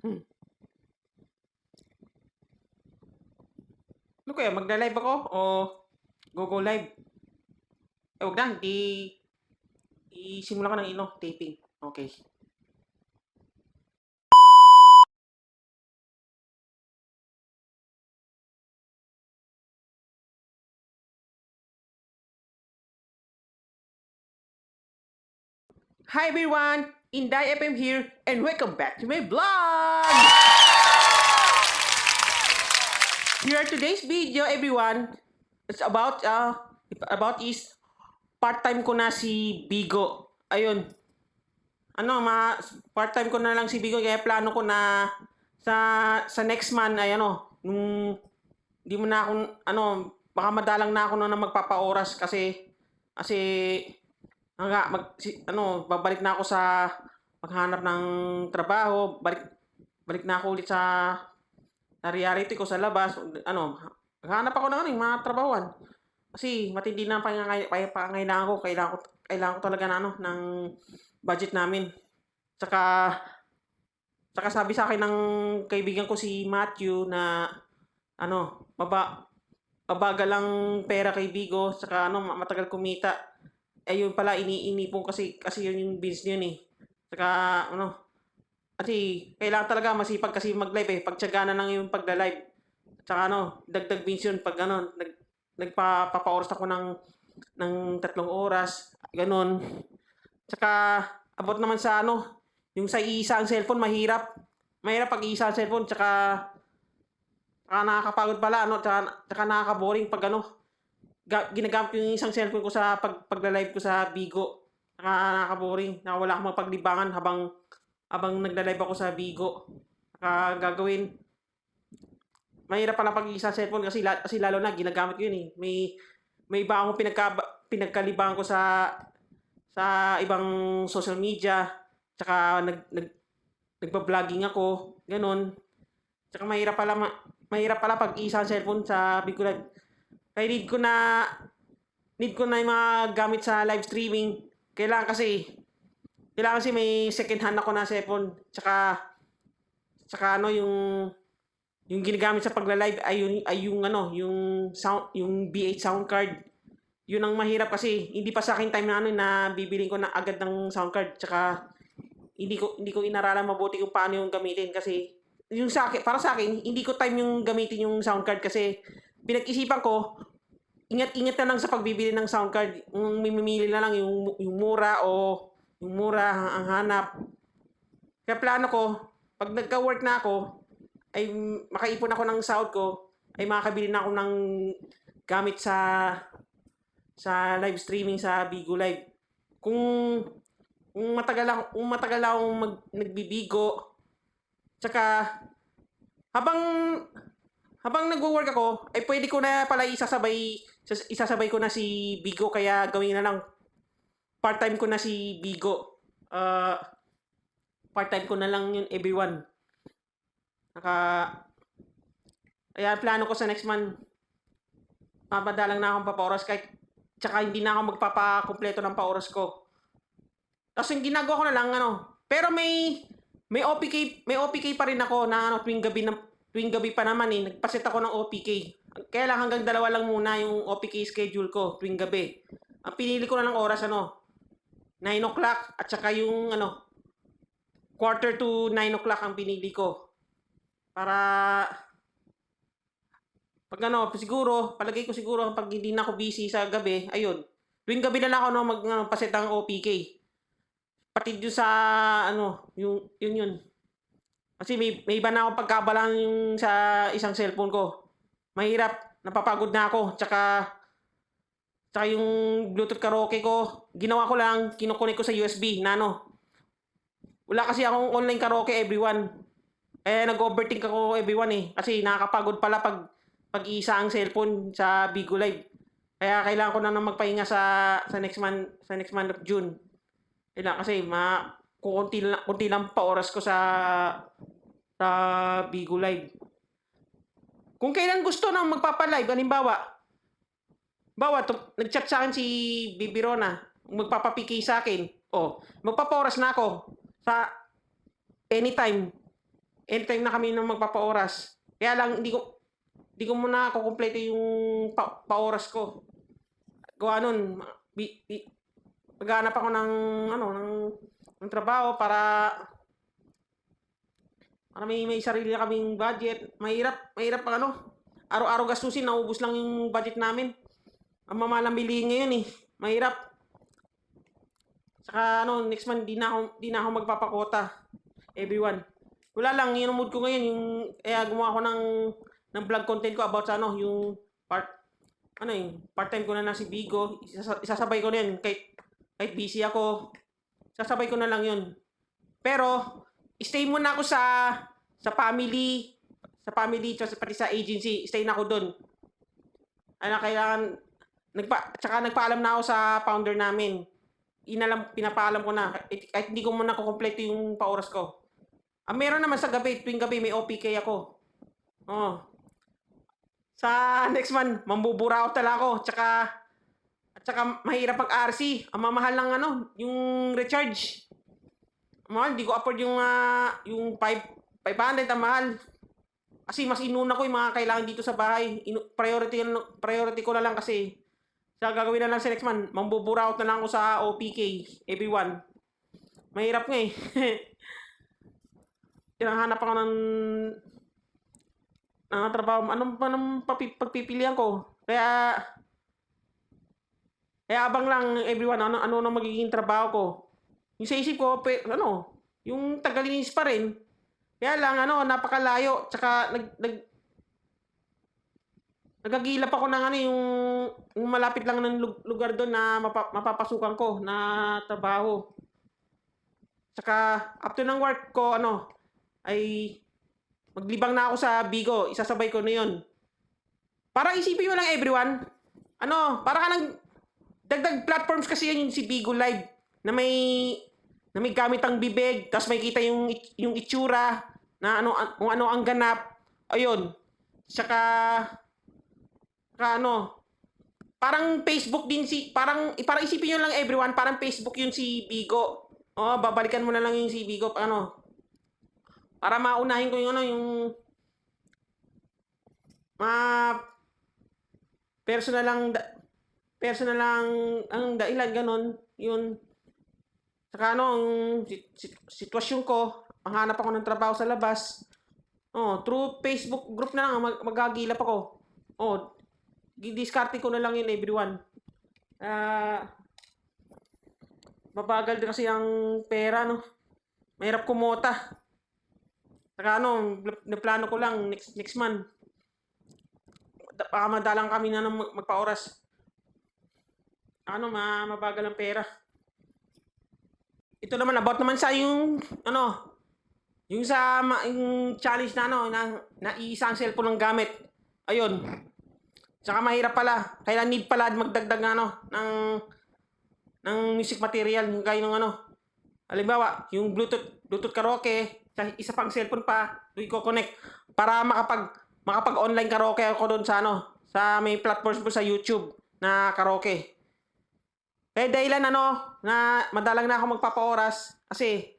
Hmm. Ano kaya, magla-live ako o go-go live? Eh, wag na, di... Isimula ko ng ino, taping. Okay. Hi everyone! Inday FM here and welcome back to my vlog! Here today's video everyone. It's about uh about is part-time ko na si Bigo. Ayun. Ano, ma part-time ko na lang si Bigo kaya plano ko na sa sa next month ay ano, nung di mo na ako ano, baka madalang na ako na, magpapa-oras kasi kasi hanga mag ano, babalik na ako sa maghanap ng trabaho, balik balik na ako ulit sa na reality ko sa labas, ano, hanap ako ng ano, mga trabahoan. Kasi matindi na ang pangangay, pang- pangangailangan ko, kailangan ko, kailangan ko talaga na ano, ng budget namin. Tsaka, tsaka sabi sa akin ng kaibigan ko si Matthew na, ano, baba, mabagal lang pera kay Bigo, tsaka ano, ma- matagal kumita. Eh yun pala, iniinipon kasi, kasi yun yung business yun eh. Tsaka, ano, kasi kailangan talaga masipag kasi mag-live eh. Pagtsaga na lang yung pagla-live. Tsaka ano, dagdag bins yun pag ano, nag, nagpapaoras ako ng, ng tatlong oras. Ganon. Tsaka, abot naman sa ano, yung sa isa ang cellphone, mahirap. Mahirap pag isa ang cellphone, tsaka, tsaka nakakapagod pala, ano, tsaka, tsaka nakaka-boring pag ano, ga, ginagamit yung isang cellphone ko sa pag, pagla-live ko sa Bigo. Tsaka nakaka-boring. Naka wala akong mapaglibangan habang habang nagla-live ako sa Bigo. Saka gagawin. Mahirap pala pag isa cellphone kasi, la- kasi lalo na ginagamit ko yun eh. May may iba akong pinagka, pinagkalibangan ko sa sa ibang social media. Tsaka nag, nag nagba-vlogging ako, ganun. Tsaka mahirap pala ma, mahirap pala pag isa cellphone sa Bigo Live. Kaya need ko na need ko na yung mga gamit sa live streaming. Kailangan kasi kailangan kasi may second hand ako na cellphone. Tsaka, tsaka ano yung, yung ginagamit sa pagla-live ay yung, ay yung ano, yung sound, yung B8 sound card. Yun ang mahirap kasi hindi pa sa akin time na ano na bibiling ko na agad ng sound card. Tsaka, hindi ko hindi ko inaralan mabuti kung paano yung gamitin kasi yung sa akin, para sa akin, hindi ko time yung gamitin yung sound card kasi pinag-isipan ko, ingat-ingat na lang sa pagbibili ng sound card. Yung mimimili na lang yung, yung mura o yung mura ang hanap. Kaya plano ko, pag nagka-work na ako, ay makaipon ako ng sahod ko, ay makakabili na ako ng gamit sa sa live streaming sa Bigo Live. Kung kung matagal ako, kung matagal akong mag, nagbibigo, tsaka habang habang nagwo-work ako, ay pwede ko na pala isasabay sas- isasabay ko na si Bigo kaya gawin na lang part-time ko na si Bigo. Uh, part-time ko na lang yun everyone. Naka Kaya plano ko sa next month mapadalang na akong papaoras kahit tsaka hindi na ako magpapakumpleto ng paoras ko. Tapos yung ginagawa ko na lang ano, pero may may OPK, may OPK pa rin ako na ano tuwing gabi na tuwing gabi pa naman eh, nagpaset ako ng OPK. Kaya lang hanggang dalawa lang muna yung OPK schedule ko tuwing gabi. Ang pinili ko na ng oras ano, 9 o'clock at saka yung ano, quarter to 9 o'clock ang pinili ko. Para pag ano, siguro, palagay ko siguro pag hindi na ako busy sa gabi, ayun. Tuwing gabi na lang ako no, mag ano, ng OPK. Pati doon sa ano, yung yun yun. Kasi may, may iba na akong pagkabalan sa isang cellphone ko. Mahirap, napapagod na ako. Tsaka, tsaka yung Bluetooth karaoke ko, ginawa ko lang, kinukunik ko sa USB na ano. Wala kasi akong online karaoke everyone. Eh, nag-overthink ako everyone eh. Kasi nakakapagod pala pag pag-isa ang cellphone sa Bigo Live. Kaya kailangan ko na nang magpahinga sa sa next month sa next month of June. Kailangan kasi ma kukunti lang, kunti lang pa oras ko sa sa Bigo Live. Kung kailan gusto nang magpapa-live, halimbawa, bawa, tum- nag-chat sa akin si Bibi Rona, magpapapiki sa akin, oh, magpapa-oras na ako sa anytime anytime na kami nang magpapa-oras. Kaya lang, hindi ko, hindi ko muna kukumpleto yung pa, pa-oras ko. Gawa nun, bi, bi, maghanap ako ng, ano, ng, ng trabaho para para may, may sarili kaming budget. Mahirap, mahirap ang ano. Araw-araw gastusin, naubos lang yung budget namin. Ang mamalang bilihin ngayon eh. Mahirap. Saka ano, next month, di na ako, di na ako magpapakota. Everyone. Wala lang, yung mood ko ngayon, yung, eh, gumawa ako ng, ng vlog content ko about sa ano, yung part, ano yung part-time ko na na si Bigo. Isasa- Isasabay ko na yun, kahit, kahit busy ako. Sasabay ko na lang yun. Pero, stay muna ako sa, sa family, sa family, pati sa agency, stay na ako doon. Ano, kailangan, nagpa, tsaka nagpaalam na ako sa founder namin. Inalam, pinapaalam ko na, kahit, hindi ko muna kukompleto yung pa-oras ko. Ah, meron naman sa gabi, tuwing gabi may OPK ako. Oh. Sa next month, mambubura ako talaga ako. Tsaka, at tsaka mahirap mag-RC. Ang mamahal ng ano, yung recharge. Mahal, di ko afford yung, ah, yung 5, 500, ang mahal. Kasi mas inuna ko yung mga kailangan dito sa bahay. Inu- priority, priority ko na lang kasi sa gagawin na lang sa next month, mambubura out na lang ako sa OPK, everyone. Mahirap nga eh. Tinahanap ako ng ng trabaho. Anong, anong pagpipilian ko? Kaya, kaya abang lang everyone, ano, ano na magiging trabaho ko. Yung sa isip ko, pe, ano, yung tagalinis pa rin. Kaya lang, ano, napakalayo. Tsaka, nag, nag, nagagilap ako ng ano, yung, yung malapit lang ng lug- lugar doon na mapa, mapapasukan ko na trabaho. Tsaka, after ng work ko, ano, ay maglibang na ako sa Bigo. Isasabay ko na yun. Para isipin mo lang everyone, ano, para ka nang dagdag platforms kasi yan yung si Bigo Live na may na may gamit ang bibig, tapos may kita yung yung itsura na ano an- kung ano ang ganap. Ayun. Saka saka ano, parang Facebook din si parang parang isipin niyo lang everyone, parang Facebook yun si Bigo. Oh, babalikan mo na lang yung si Bigo ano. Para maunahin ko yung ano yung ma personal lang personal lang ang dahilan ganon yun Saka ano, ang sit- sit- sitwasyon ko, manghanap ako ng trabaho sa labas. Oh, through Facebook group na lang, mag magagilap ako. Oh, didiskarte ko na lang yun everyone. Ah, mabagal din kasi ang pera, no? Mahirap kumota. Saka ano, naplano ko lang next next month. Baka madalang kami na ng mag- magpa-oras. Ano, ma mabagal ang pera. Ito naman about naman sa yung ano yung sa yung challenge na ano na, na iisang cellphone ng gamit. Ayun. Tsaka mahirap pala. Kaya need pala magdagdag ng ano ng ng music material. Yung gaya ng ano. Halimbawa yung bluetooth bluetooth karaoke sa isa pang cellphone pa doon ko connect. Para makapag makapag online karaoke ako doon sa ano sa may platforms po sa YouTube na karaoke eh dahilan ano, na madalang na ako magpapa-oras kasi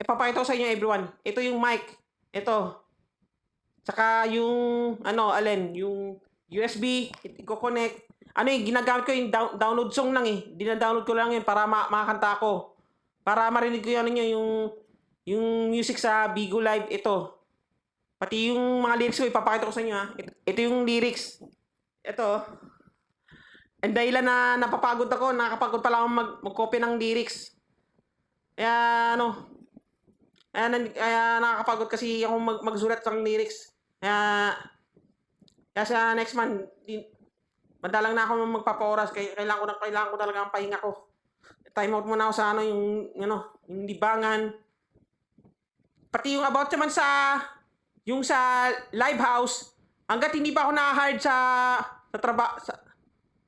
ipapakita ko sa inyo everyone. Ito yung mic. Ito. Tsaka yung ano, alin, yung USB, i-connect. Ano yung ginagamit ko yung down- download song lang eh. Dina-download ko lang yun para ma- makakanta ko. Para marinig ko yun, ano yung yung music sa Bigo Live ito. Pati yung mga lyrics ko ipapakita ko sa inyo ha. Ito, ito yung lyrics. Ito. And dahilan na napapagod ako, nakakapagod pala ako mag, mag-copy ng lyrics. Kaya ano, kaya, kaya nakakapagod kasi ako mag, magsulat ng lyrics. Kaya, kaya sa next month, di, madalang na ako magpapa-oras. Kailangan ko na, kailangan ko talaga ang pahinga ko. Time out muna ako sa ano, yung, ano, yung libangan. Pati yung about naman sa, yung sa live house, hanggat hindi pa ako na-hard sa, sa trabaho,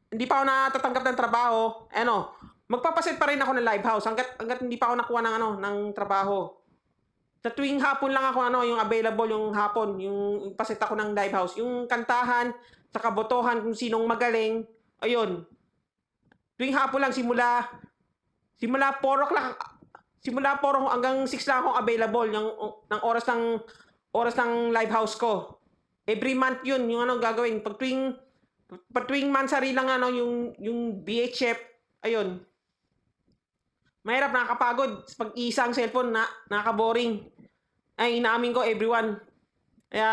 hindi pa ako natatanggap ng trabaho, ano, magpapaset pa rin ako ng live house hanggat, hanggat hindi pa ako nakuha ng ano, ng trabaho. Sa tuwing hapon lang ako ano, yung available yung hapon, yung, paset ako ng live house, yung kantahan, saka botohan kung sinong magaling, ayun. Tuwing hapon lang simula simula 4 o'clock simula 4 hanggang 6 lang akong available ng, ng oras ng oras ng live house ko. Every month yun, yung ano gagawin. Pag tuwing, pag tuwing mansari lang ano, yung, yung BHF, ayun. Mahirap, nakakapagod. Pag isang cellphone, na, nakaka-boring. Ay, inaamin ko, everyone. Kaya,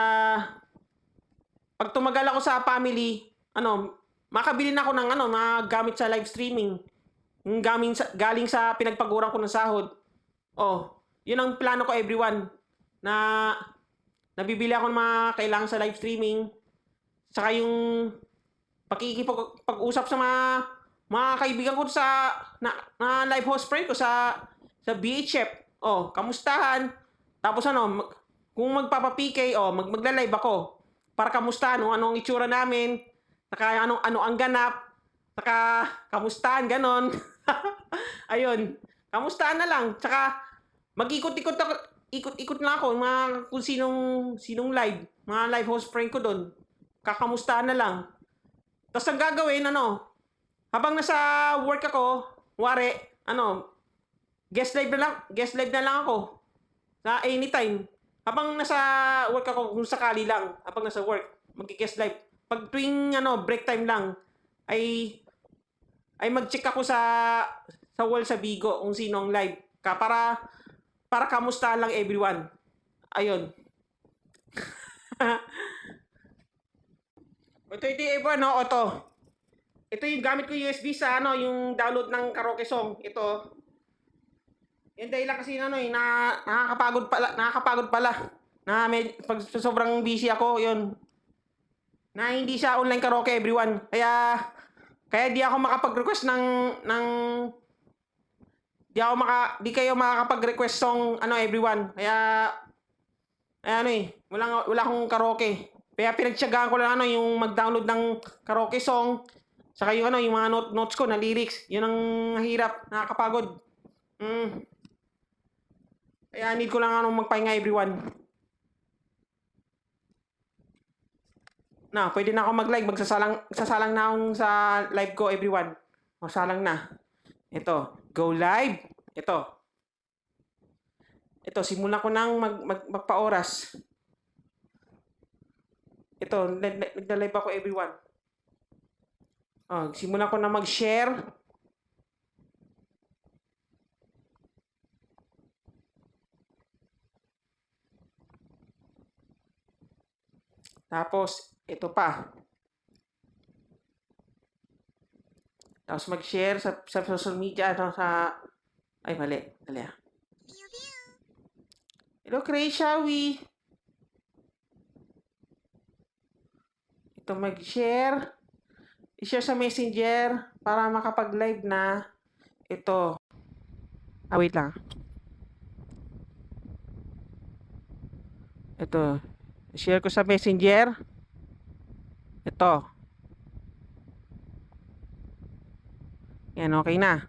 pag tumagal ako sa family, ano, makabili na ako ng ano, mga gamit sa live streaming. Yung galing sa, galing sa pinagpaguran ko ng sahod. Oh, yun ang plano ko, everyone. Na, nabibili ako ng mga kailangan sa live streaming. Saka yung pakikipag-usap sa mga mga kaibigan ko sa na, na live host friend ko sa sa BHF. Oh, kamustahan. Tapos ano, mag, kung magpapa-PK, oh, mag magla-live ako para kamustahan no, anong itsura namin, saka ano ano ang ganap, saka kamustahan ganon. Ayun. Kamustahan na lang. Saka mag-ikot-ikot ako, ikot-ikot na ako mga kung sinong sinong live, mga live host friend ko doon. Kakamustahan na lang. Tapos ang gagawin ano, habang nasa work ako, wari, ano, guest live na lang, guest live na lang ako. Sa anytime. Habang nasa work ako, kung sakali lang, habang nasa work, mag-guest live. Pag tuwing ano, break time lang, ay ay mag-check ako sa sa wall sa Bigo kung sino ang live ka para para kamusta lang everyone. Ayun. ito ito everyone no, ito. Ito yung gamit ko USB sa ano, yung download ng karaoke song. Ito. Yung dahilan kasi ano eh, na, nakakapagod pala, nakakapagod pala. Na may, pag sobrang busy ako, yun. Na hindi siya online karaoke everyone. Kaya, kaya di ako makapag-request ng, ng, di ako maka, di kayo makakapag-request song, ano everyone. Kaya, ay ano eh, wala, wala akong karaoke. Kaya pinagtsagaan ko lang ano, yung mag-download ng karaoke song. Saka yung ano, yung mga note, notes ko na lyrics. Yun ang hirap, nakakapagod. Mm. Kaya need ko lang ano magpahinga everyone. Na, pwede na ako mag-live. Magsasalang, sasalang na akong sa live ko everyone. O, salang na. Ito, go live. Ito. Ito, simulan ko nang mag, mag, magpa-oras. Ito, nag- nag- nagla-live ako everyone. Oh, simulan ko na mag-share. Tapos, ito pa. Tapos mag-share sa, sa social media, ano, sa... Ay, mali. Mali ah. Hello, Croatia, we. Ito mag-share. I-share sa messenger para makapag-live na. Ito. Ah, wait lang. Ito. Share ko sa messenger. Ito. Yan, okay na.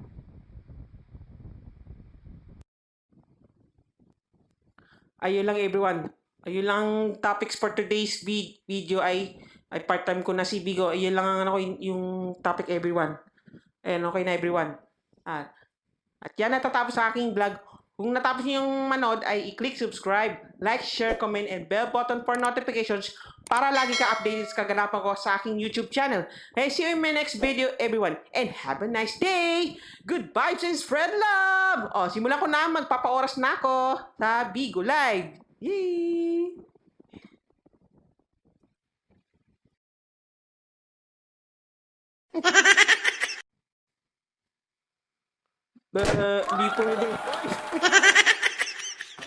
Ayun lang everyone. Ayun lang topics for today's vid- video ay ay part-time ko na si Bigo. Ayun lang ang ano yung, topic everyone. Ayan, okay na everyone. At, at yan natatapos sa aking vlog. Kung natapos niyo yung manood ay i-click subscribe, like, share, comment, and bell button for notifications para lagi ka updated sa kaganapan ko sa aking YouTube channel. Hey, see you in my next video, everyone. And have a nice day! Good vibes and spread love! O, simulan ko na, magpapaoras na ako sa Bigo Live. Yay! Ba, hindi pwede.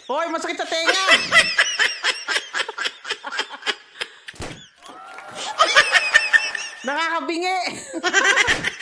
Hoy, masakit sa tenga! Nakakabingi!